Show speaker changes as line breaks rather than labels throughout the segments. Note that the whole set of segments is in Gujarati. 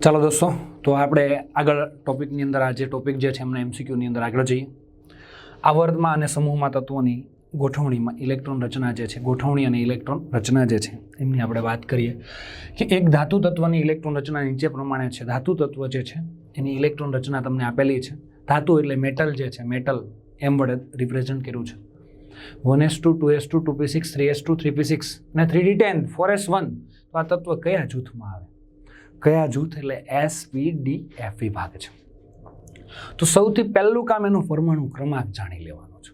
ચાલો દોસ્તો, તો આપણે આગળ ટોપિકની અંદર આ જે ટોપિક જે છે એમના એમસીક્યુની અંદર આગળ જઈએ. આવર્તમાં અને સમૂહમાં તત્વોની ગોઠવણીમાં ઇલેક્ટ્રોન રચના જે છે, ગોઠવણી અને ઇલેક્ટ્રોન રચના જે છે, એમની આપણે વાત કરીએ. કે એક ધાતુ તત્વની ઇલેક્ટ્રોન રચના નીચે પ્રમાણે છે, ધાતુ તત્વ જે છે, એની ઇલેક્ટ્રોન રચના તમને આપેલી છે. ધાતુ એટલે મેટલ જે છે, મેટલ એમ વડે રિપ્રેઝન્ટ કર્યું છે. One s two two s two two p six three s two three p six અને three d ten four s one તો આ તત્વ કયા જૂથમાં આવે? કયા જૂથ એટલે એસ પી ડી એફ વિભાગ છે. તો સૌથી પહેલું કામ એનું પરમાણુ ક્રમાંક જાણી લેવાનો છે.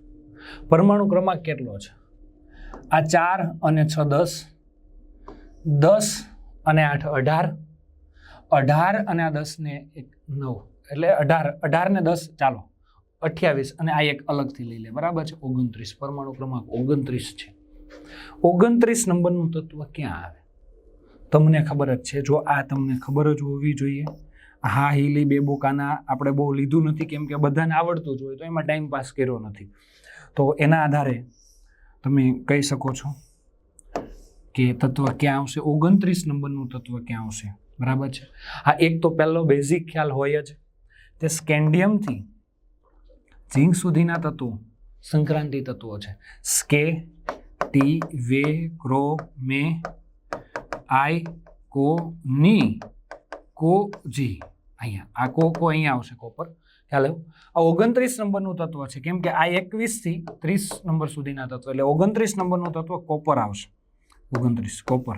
પરમાણુ ક્રમાંક કેટલો છે? આ ચાર અને છ દસ દસ અને આઠ અઢાર અઢાર અને આ દસને એક નવ. એટલે અઢાર અઢાર ને દસ, ચાલો. અઠ્યાવીસ અને આ એક અલગથી લઈ લે. બરાબર છે? ઓગણત્રીસ પરમાણુ ક્રમાંક ઓગણત્રીસ છે. ઓગણત્રીસ નંબરનું તત્વ ક્યાં આવે? તમને ખબર જ છે. જો આ તમને ખબર જ હોવી જોઈએ. હા હીલી બે બોકાના આપણે બહુ લીધું નથી કેમ કે બધાને આવડતું જ હોય, તો એમાં ટાઈમ પાસ કર્યો નથી. તો એના આધારે તમે કહી શકો છો કે તત્વ ક્યાં આવશે? ઓગણત્રીસ નંબરનું તત્વ ક્યાં આવશે? બરાબર છે? હા, એક તો પહેલો બેઝિક ખ્યાલ હોય જ. તે સ્કેન્ડિયમથી ઝીંક સુધીના તત્વો. સંક્રાંતિ તત્વો છે. સ્કે ટી વે ક્રો મે આઈ કો ની કો જી. અહીંયા આ કો કો અહીંયા આવશે કોપર. ખ્યાલ આવ્યો? આ ઓગણત્રીસ નંબરનું તત્વ છે. કેમ કે આ એકવીસથી ત્રીસ નંબર સુધીના તત્વ એટલે ઓગણત્રીસ નંબરનું તત્વ કોપર આવશે. ઓગણત્રીસ કોપર.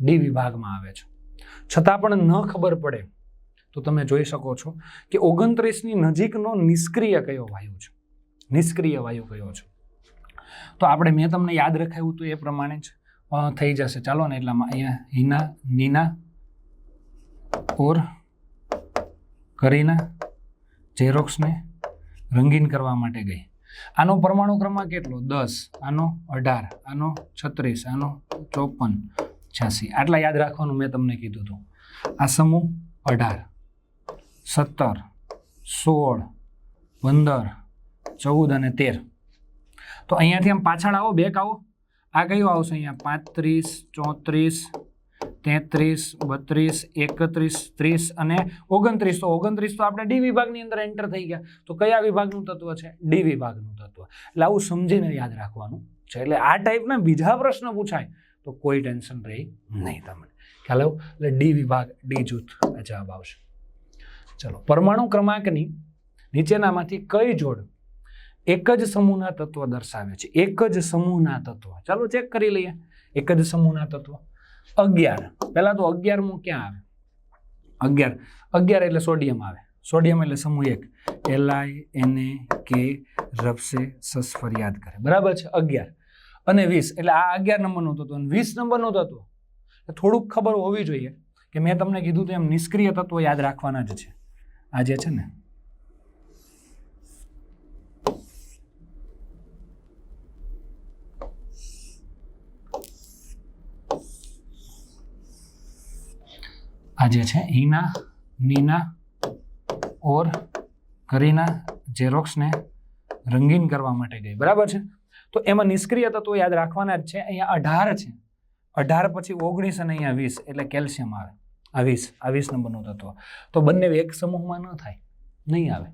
ડી વિભાગમાં આવે છે. છતાં પણ ન ખબર પડે તો તમે જોઈ શકો છો કે ઓગણત્રીસની નજીકનો નિષ્ક્રિય કયો વાયુ છે? નિષ્ક્રિય વાયુ કયો છે? તો આપણે મેં તમને યાદ રખાયું હતું એ પ્રમાણે જ થઈ જશે. ચાલો ને એટલામાં અહીંયા હિના, નીના, ઓર, કરીના ઝેરોક્સને રંગીન કરવા માટે ગઈ. આનો પરમાણુ ક્રમાંક કેટલો? દસ. આનો અઢાર. આનો છત્રીસ. આનો ચોપન. છ્યાસી. આટલા યાદ રાખવાનું મેં તમને કીધું હતું. આ સમૂહ અઢાર. સત્તર, સોળ, પંદર, ચૌદ અને તેર. તો અહીંયાથી આમ પાછળ આવો બેક આવો. આ કયું આવશે અહીંયા? પાંત્રીસ, ચોત્રીસ, તેત્રીસ, બત્રીસ, એકત્રીસ, ત્રીસ અને ઓગણત્રીસ. તો ઓગણત્રીસ તો આપણે ડી વિભાગની અંદર એન્ટર થઈ ગયા. તો કયા વિભાગનું તત્વ છે? ડી વિભાગનું તત્વ. એટલે આવું સમજીને યાદ રાખવાનું છે. એટલે આ ટાઈપના બીજા પ્રશ્ન પૂછાય, તો કોઈ ટેન્શન રહી નહીં તમને. ખ્યાલ આવ્યો? એટલે ડી વિભાગ ડી જૂથ જવાબ આવશે. ચલો, પરમાણુ ક્રમાંકની નીચેનામાંથી કઈ જોડ એક જ સમૂહના તત્વ દર્શાવે છે? એક જ સમૂહના તત્વ. ચાલો ચેક કરી લઈએ. એક જ સમૂહના તત્વ. અગિયાર. પહેલા તો અગિયારમું ક્યાં આવે? અગિયાર. અગિયાર એટલે સોડિયમ આવે. સોડિયમ એટલે સમૂહ એક. એલઆઈ એને કે રફસે સસ ફરિયાદ કરે. બરાબર છે? અગિયાર. અને વીસ. એટલે આ અગિયાર નંબરનું તત્વ. અને વીસ નંબરનું તત્વ. થોડુંક ખબર હોવી જોઈએ કે મેં તમને કીધું તો એમ નિષ્ક્રિય તત્વો યાદ રાખવાના જ છે. આ જે છે ને, આ જે છે, હિના, નીના, ઓર, કરીના ઝેરોક્સને રંગીન કરવા માટે ગઈ. બરાબર છે? તો એમાં નિષ્ક્રિય તત્વો યાદ રાખવાના જ છે. અહીંયા અઢાર છે. અઢાર પછી ઓગણીસ અને અહીંયા વીસ, એટલે કેલ્શિયમ આવે. આ વીસ આ વીસ નંબરનું તત્વ. તો બંને એક સમૂહમાં ન થાય. નહીં આવે.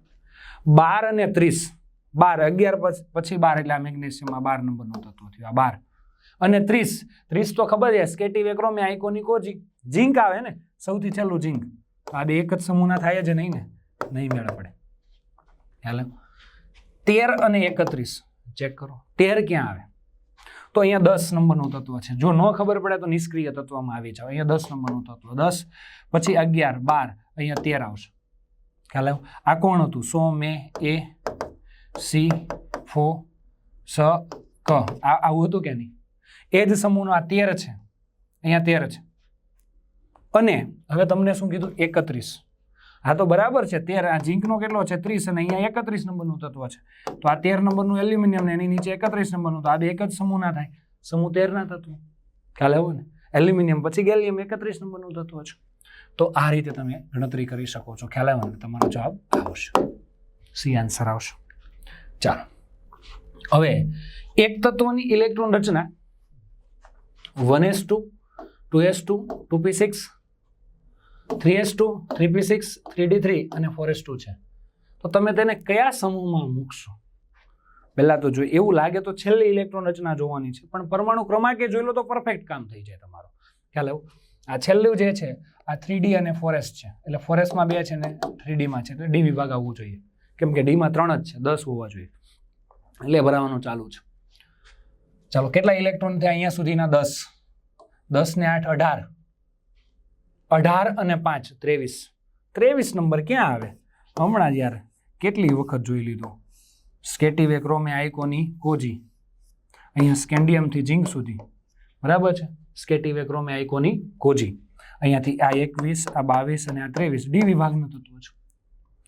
બાર અને ત્રીસ. બાર, અગિયાર પછી- બાર એટલે આ મેગ્નેશિયમમાં બાર નંબરનું તત્વ થયું, આ બાર. અને ત્રીસ. ત્રીસ તો ખબર છે સ્કેટી વેક્રોમે આઇકોનિકો ઝીંક આવે ને? સૌથી છેલ્લું ઝીંક. આ બે એક જ સમૂહના થાય જ નહીં ને? નહીં મેળ પડે. ખ્યાલ તેર અને એકત્રીસ. ચેક કરો. તેર ક્યાં આવે? તો અહીંયા દસ નંબરનું તત્વ છે. જો ન ખબર પડે તો નિષ્ક્રિય તત્વમાં આવી જાવ અહીંયા દસ નંબરનું તત્વ. દસ, પછી અગિયાર, બાર, અહીંયા તેર આવશે. ખ્યાલ આવ્યો? આ કોણ હતું? સો, મે, એ, સી, ફો, સ, ક. આ આવું હતું કે નહીં? એ જ સમૂહનો આ તેર છે. અહીંયા તેર છે. અને હવે તમને શું કીધું? એકત્રીસ. હા તો બરાબર છે, તેર, આ ઝીંકનો કેટલો છે? ત્રીસ અને અહીંયા એકત્રીસ નંબરનું તત્વ છે. તો આ તેર નંબરનું એલ્યુમિનિયમ ને એની નીચે એકત્રીસ નંબરનું, તો આ બે એક જ સમૂહ ના થાય. સમૂહ તેરના તત્વો. ખ્યાલ આવ્યો ને? એલ્યુમિનિયમ પછી ગેલિયમ એકત્રીસ નંબરનું તત્વ છે. તો આ રીતે તમે ગણતરી કરી શકો છો. ખ્યાલ આવ્યો ને? તમારો જવાબ આવશે. સી આન્સર આવશે. ચાલો. હવે, એક તત્વની ઇલેક્ટ્રોન રચના one s two two s two two p six three s two three p six three d three અને ફોર એસ ટુ છે. તો તમે તેને કયા સમૂહમાં મૂકશો? પહેલાં તો જો એવું લાગે તો છેલ્લી ઇલેક્ટ્રોન રચના જોવાની છે, પણ પરમાણુ ક્રમાંકે જોઈ લો તો પરફેક્ટ કામ થઈ જાય તમારો. ખ્યાલ આવું આ છેલ્લું જે છે, આ થ્રી અને ફોરેસ્ટ છે. એટલે ફોરેસ્ટમાં બે છે ને થ્રી ડીમાં છે. એટલે ડી વિભાગ આવવું જોઈએ. કેમ કે ડીમાં ત્રણ જ છે, દસ હોવા જોઈએ. એટલે ભરાવાનું ચાલુ છે. ચાલો, કેટલા ઇલેક્ટ્રોન થયા અહીંયા સુધીના દસ? દસ ને આઠ અઢાર. અઢાર અને પાંચ, ત્રેવીસ. ત્રેવીસ નંબર ક્યાં આવે? હમણાં યાર કેટલી વખત જોઈ લીધો. સ્કેટિવે ક્રોમે આઇકોની કોજી. અહીંયા સ્કેન્ડિયમથી ઝીંક સુધી. બરાબર છે? સ્કેટિવે ક્રોમે આઇકોની કોજી. અહીંયાથી આ એકવીસ, આ બાવીસ અને આ ત્રેવીસ ડી વિભાગનું તત્વ છે.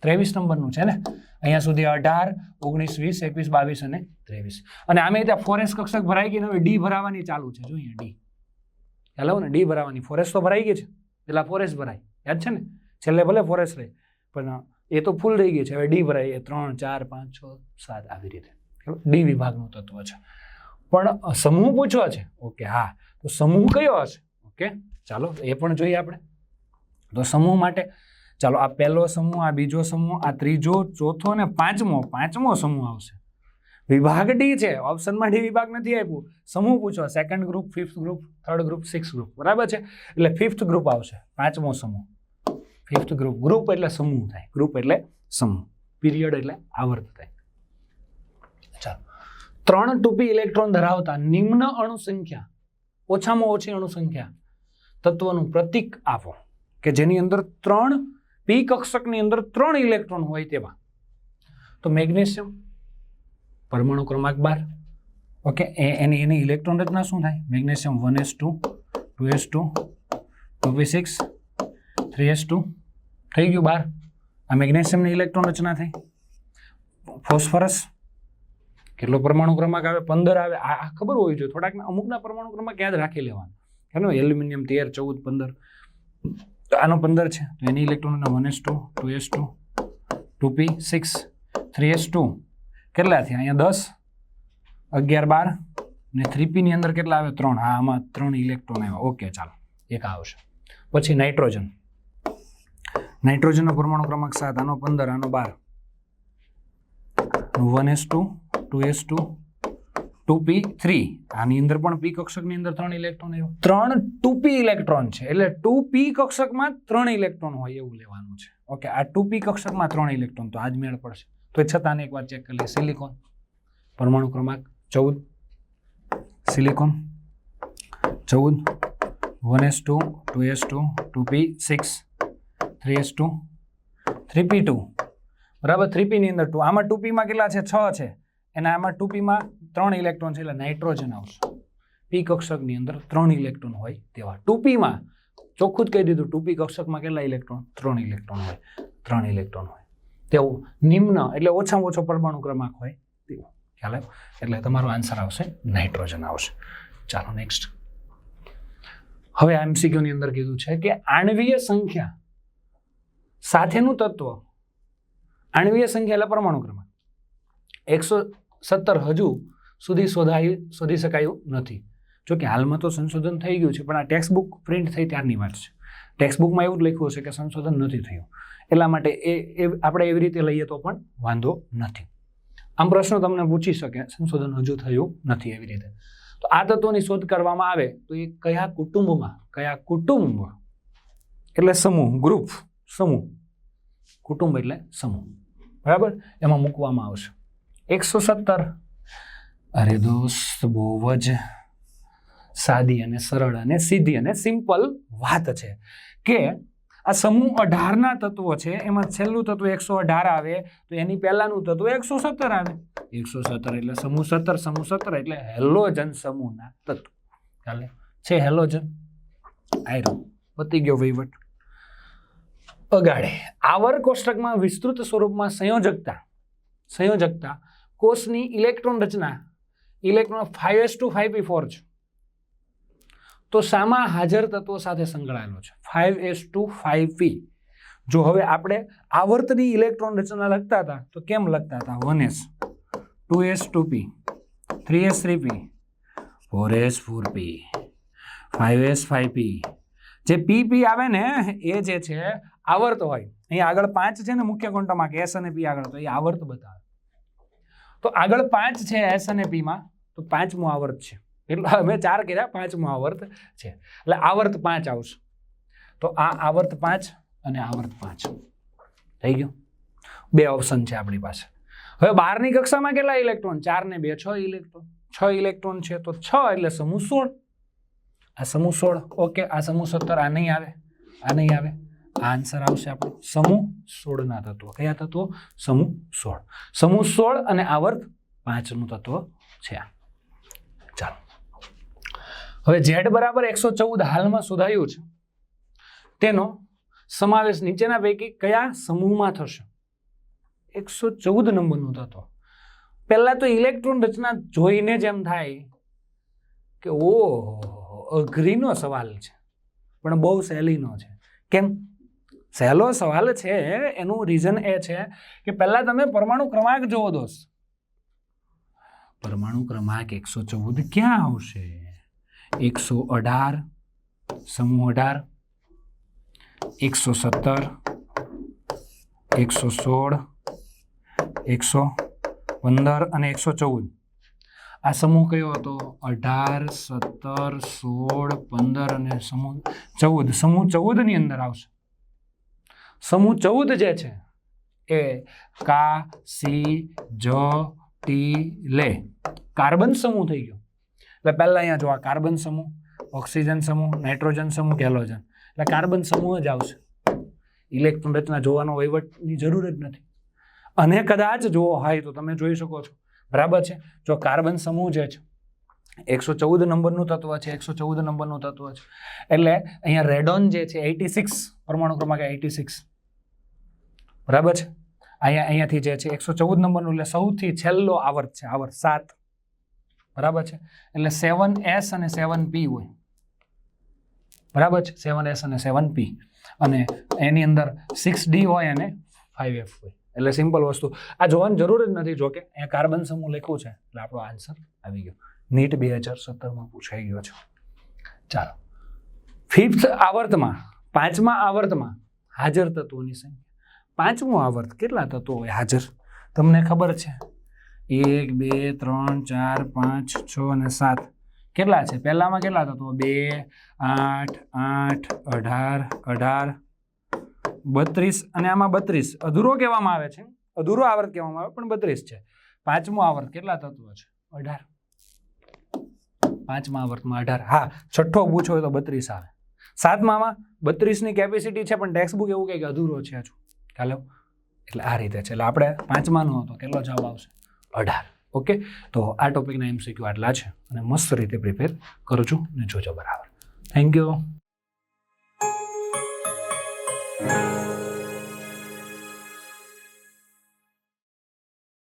ત્રેવીસ નંબરનું છે ને? અહીંયા સુધી અઢાર, ઓગણીસ, વીસ, એકવીસ, બાવીસ અને ત્રેવીસ. અને આમે ત્યાં ફોરેસ્ટ કક્ષક ભરાઈ ગઈ ને હવે ડી ભરાવાની ચાલુ છે. જોઈએ ડી. ખ્યાલ ને? ડી ભરાવાની. ફોરેસ્ટ તો ભરાઈ ગઈ છે? પેલા ફોરેસ્ટ ભરાય, યાદ છે ને? છેલ્લે ભલે ફોરેસ્ટ રહે, પણ એ તો ફૂલ રહી ગઈ છે. હવે ડી ભરાય, એ ત્રણ, ચાર, પાંચ, છ, સાત, આવી રીતે. ડી વિભાગનું તત્વ છે. પણ સમૂહ પૂછવા છે. ઓકે, હા. તો સમૂહ કયો હશે? ઓકે, ચાલો, એ પણ જોઈએ આપણે. તો સમૂહ માટે, ચાલો, આ પહેલો સમૂહ, આ બીજો સમૂહ, આ ત્રીજો, ચોથો અને પાંચમો પાંચમો સમૂહ આવશે. વિભાગ ડી છે. ઓપ્શનમાં ડી વિભાગ નથી આપ્યું. સમૂહ પૂછો. Second group fifth group third group six group બરાબર છે? એટલે ફિફ્થ ગ્રુપ આવશે. પાંચમો સમૂહ. ફિફ્થ ગ્રુપ ગ્રુપ એટલે સમૂહ થાય. ગ્રુપ એટલે સમૂહ. પીરિયડ એટલે આવર્ત થાય. ચાલો. ત્રણ ટુપી ઇલેક્ટ્રોન ધરાવતા નિમ્ન અણુ સંખ્યા ઓછામાં ઓછી અણુ સંખ્યા તત્વનું પ્રતીક આપો. કે જેની અંદર ત્રણ પી કક્ષકની અંદર ત્રણ ઇલેક્ટ્રોન હોય તેવા. તો મેગ્નેશિયમ પરમાણુ ક્રમાંક બાર. ઓકે એની એની ઇલેક્ટ્રોન રચના શું થાય? Magnesium one s two two s two two p six three s two થઈ ગયું બાર. આ મેગ્નેશિયમની ઇલેક્ટ્રોન રચના થઈ. ફોસ્ફરસ કેટલો પરમાણુ ક્રમાંક આવે? પંદર આવે. આ ખબર હોવી જોઈએ. થોડાક અમુકના પરમાણુ ક્રમાંક યાદ રાખી લેવાના. એનો એલ્યુમિનિયમ, તેર, ચૌદ, પંદર. આનો પંદર છે. તો એની electron one s two two s two two p six three s two કેટલા થયા? અહીંયા દસ, અગિયાર, બાર ને થ્રી પીની અંદર કેટલા આવે? ત્રણ. હા, આમાં ત્રણ ઇલેક્ટ્રોન આવ્યા. ઓકે ચાલો. એક આવશે. પછી નાઇટ્રોજન નાઇટ્રોજનનો પરમાણુ ક્રમાંક સાત, આનો પંદર, આનો બાર. One s two two s two two p three. આની અંદર પણ પી કક્ષકની અંદર ત્રણ ઇલેક્ટ્રોન આવ્યો. ત્રણ ટુ પી ઇલેક્ટ્રોન છે. એટલે ટુ પી કક્ષકમાં ત્રણ ઇલેક્ટ્રોન હોય એવું લેવાનું છે. ઓકે આ ટુ પી કક્ષકમાં ત્રણ ઇલેક્ટ્રોન તો આજ મેળ પડશે. તો એ છતાં એકવાર ચેક કરી લઈએ. સિલિકોન પરમાણુ ક્રમાંક ચૌદ. સિલિકોન ચૌદ. One s two two s two two p six three s two three p two બરાબર? થ્રી પીની અંદર ટુ આમાં ટુ પીમાં કેટલા છે? છ છે. અને આમાં ટુ પીમાં ત્રણ ઇલેક્ટ્રોન છે, એટલે નાઇટ્રોજન આવશે. પી કક્ષકની અંદર ત્રણ ઇલેક્ટ્રોન હોય તેવા. ટુ પીમાં ચોખ્ખું જ કહી દીધું. ટુ પી કક્ષકમાં કેટલા ઇલેક્ટ્રોન ત્રણ ઇલેક્ટ્રોન હોય. ત્રણ ઇલેક્ટ્રોન હોય. તેવું નિમ્ન એટલે ઓછામાં ઓછો પરમાણુ ક્રમાંક હોય તેવું. ખ્યાલ આવ્યો? એટલે તમારો આન્સર આવશે નાઇટ્રોજન આવશે. ચાલો નેક્સ્ટ હવે એમસીક્યુની અંદર કીધું છે કે આણવીય સંખ્યા સાથેનું તત્વ, આણવીય સંખ્યા એટલે પરમાણુ ક્રમાંક. એકસો સત્તર હજુ સુધી શોધાયું, શોધી શકાયું નથી. જો કે હાલમાં તો સંશોધન થઈ ગયું છે, પણ આ ટેક્સ્ટ બુક પ્રિન્ટ થઈ ત્યારની વાત છે. ટેક્સ્ટ બુકમાં એવું જ લખ્યું હશે કે સંશોધન નથી થયું. એટલા માટે એ આપણે એવી રીતે લઈએ તો પણ વાંધો નથી. આમ પ્રશ્નો તમને પૂછી શકે, સંશોધન હજુ થયું નથી એવી રીતે. તો આ તત્વોની શોધ કરવામાં આવે તો એ કયા કુટુંબમાં, કયા કુટુંબ એટલે સમૂહ ગ્રુપ સમૂહ. કુટુંબ એટલે સમૂહ. બરાબર? એમાં મૂકવામાં આવશે. એકસો સત્તર. અરે દોસ્ત, બહુ જ સાદી અને સરળ અને સીધી અને સિમ્પલ વાત છે કે આ સમૂહ અઢારના તત્વો છે, એમાં છેલ્લું તત્વ એકસો અઢાર આવે, તો એની પહેલાનું તત્વ એકસો સત્તર આવે. એકસો સત્તર એટલે સમૂહ સત્તર સમૂહ સત્તર એટલે હેલોજન સમૂહના તત્વ. ચાલે? છે હેલોજન? આયરન પતી ગયો વહીવટ. અગાડે. આવર કોષ્ટકમાં વિસ્તૃત સ્વરૂપમાં સંયોજકતા. સંયોજકતા કોષની ઇલેક્ટ્રોન રચના. Electron five s two five p four છે. તો સામા હાજર તત્વો સાથે સંકળાયેલો છે. Five s two five p જો હવે આપણે આવર્તની ઇલેક્ટ્રોન રચના લખતા હતા, તો કેમ લખતા હતા? One s two s two p three s three p four s four p five s five p જે પી પી આવે ને, એ જે છે, આવર્ત હોય. અહીં આગળ પાંચ છે ને, મુખ્ય ક્વોન્ટમમાં કે એસ અને પી આગળ તો એ આવર્ત બતાવે. તો આગળ પાંચ છે એસ અને પીમાં તો પાંચમું આવર્ત છે. એટલે અમે ચાર કર્યા, પાંચમો આવર્ત છે. એટલે આવર્ત પાંચ આવશે. તો આ આવર્ત પાંચ અને આવર્ત પાંચ. થઈ ગયું? બે ઓપ્શન છે આપણી પાસે. હવે બારની કક્ષામાં કેટલા ઇલેક્ટ્રોન ચાર ને બે, છ ઇલેક્ટ્રોન છ ઇલેક્ટ્રોન છે તો છ, એટલે સમૂહ સોળ. આ સમૂહ સોળ ઓકે આ સમૂહ સત્તર, આ નહીં આવે. આ નહીં આવે. આ આન્સર આવશે આપણો સમૂહ સોળના તત્વો. કયા તત્વો? સમૂહ સોળ. સમૂહ સોળ અને આવર્ત પાંચનું તત્વ છે ચાલો. હવે ઝેડ બરાબર એકસો ચૌદ હાલમાં શોધાયું છે. તેનો સમાવેશ નીચેના પૈકી કયા સમૂહમાં થશે? એકસો ચૌદ નંબરનો થતો. પહેલાં તો ઇલેક્ટ્રોન રચના જોઈને જ એમ થાય કે ઓ અઘરીનો સવાલ છે. પણ બહુ સહેલીનો છે. કેમ? સહેલો સવાલ છે, એનું રીઝન એ છે કે પહેલાં તમે પરમાણુ ક્રમાંક જોવો દોસ્ત. પરમાણુ ક્રમાંક એકસો ચૌદ ક્યાં આવશે? એકસો અઢાર, સમૂહ અઢાર, એકસો સત્તર, એકસો સોળ, એકસો પંદર અને એકસો ચૌદ. આ સમૂહ કયો હતો? અઢાર, સત્તર, સોળ, પંદર અને સમૂહ ચૌદ. સમૂહ ચૌદની અંદર આવશે. સમૂહ ચૌદ જે છે એ કા, સી, જ, ટી, લે. કાર્બન સમૂહ થઈ ગયો. એટલે પહેલાં અહીંયા જો આ કાર્બન સમૂહ, ઓક્સિજન સમૂહ, નાઇટ્રોજન સમૂહ હેલોજન એટલે કાર્બન સમૂહ જ આવશે. ઇલેક્ટ્રોન રચના જોવાનો વહીવટની જરૂર જ નથી. અને કદાચ જો હોય તો તમે જોઈ શકો છો. બરાબર છે? જો કાર્બન સમૂહ જે છે, એકસો ચૌદ નંબરનું તત્વ છે, એકસો ચૌદ નંબરનું તત્વ છે. એટલે અહીંયા રેડોન જે છે એટી સિક્સ, પરમાણુ ક્રમાંક એટી સિક્સ. બરાબર છે? અહીંયા, અહીંયાથી જે છે, એકસો ચૌદ નંબરનું, એટલે સૌથી છેલ્લો આવર્ત છે, આવર્ત સાત. બરાબર છે? એટલે સેવન એસ અને સેવન પી હોય. બરાબર છે? સેવન એસ અને સેવન પી અને એની અંદર સિક્સ ડી હોય અને ફાઈવ એફ હોય. એટલે સિમ્પલ વસ્તુ. આ જોવાની જરૂર જ નથી જોકે, અહીંયા કાર્બન સમૂહ લખ્યું છે. એટલે આપણો આન્સર આવી ગયો. નીટ બે હજાર સત્તરમાં પૂછાઈ ગયો છે. ચાલો. ફિફ્થ આવર્તમાં, પાંચમા આવર્તમાં હાજર તત્વોની સંખ્યા. પાંચમું આવર્ત કેટલા તત્વો હોય? હાજર. તમને ખબર છે? એક, બે, ત્રણ, ચાર, પાંચ, છ અને સાત. કેટલા છે? પહેલામાં કેટલા તત્વો બે, આઠ આઠ, અઢાર અઢાર, બત્રીસ અને આમાં બત્રીસ. અધૂરો કહેવામાં આવે છે. અધૂરો આવર્ત કહેવામાં આવે, પણ બત્રીસ છે. પાંચમો આવર્ત કેટલા તત્વો છે? અઢાર. પાંચમા આવર્તમાં અઢાર. હા, છઠ્ઠો પૂછો તો બત્રીસ આવે. સાતમામાં બત્રીસની કેપેસિટી છે, પણ ટેક્સ્ટ બુક એવું કહે કે અધૂરો છે હજુ. ખ્યાલ એટલે આ રીતે છે. એટલે આપણે પાંચમાનો હતો. કેટલો જવાબ આવશે? અઢાર. ઓકે તો આ ટોપિકના એમસીક્યુ આટલા છે. અને મસ્ત રીતે પ્રિપેર કરું છું ને જોજો બરાબર. Thank you